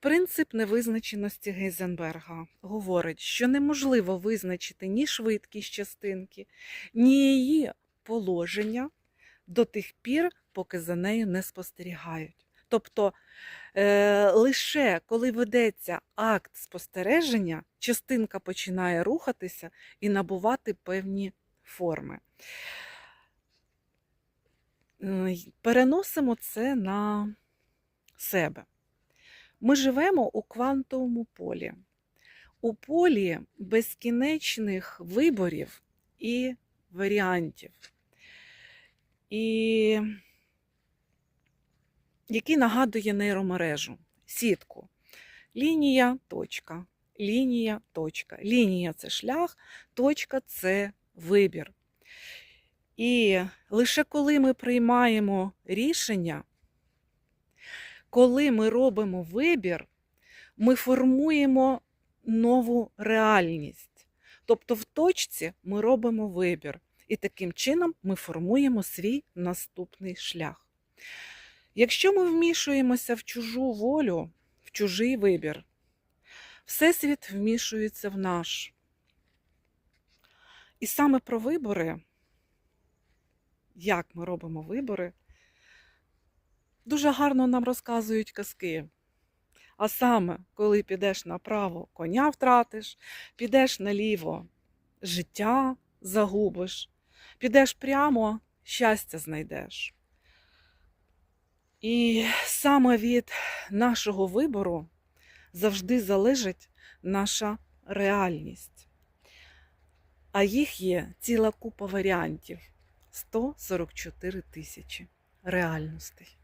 Принцип невизначеності Гейзенберга говорить, що неможливо визначити ні швидкість частинки, ні її положення до тих пір, поки за нею не спостерігають. Тобто е, лише коли ведеться акт спостереження, частинка починає рухатися і набувати певні форми. Переносимо це на себе. Ми живемо у квантовому полі. У полі безкінечних виборів і варіантів, і який нагадує нейромережу, сітку. Лінія, точка, лінія, точка. Лінія це шлях, точка це вибір. І лише коли ми приймаємо рішення, коли ми робимо вибір, ми формуємо нову реальність. Тобто в точці ми робимо вибір, і таким чином ми формуємо свій наступний шлях. Якщо ми вмішуємося в чужу волю, в чужий вибір, Всесвіт вмішується в наш. І саме про вибори, як ми робимо вибори, дуже гарно нам розказують казки. А саме, коли підеш направо, коня втратиш, підеш наліво, життя загубиш, підеш прямо, щастя знайдеш. І саме від нашого вибору завжди залежить наша реальність. А їх є ціла купа варіантів 144 тисячі реальностей.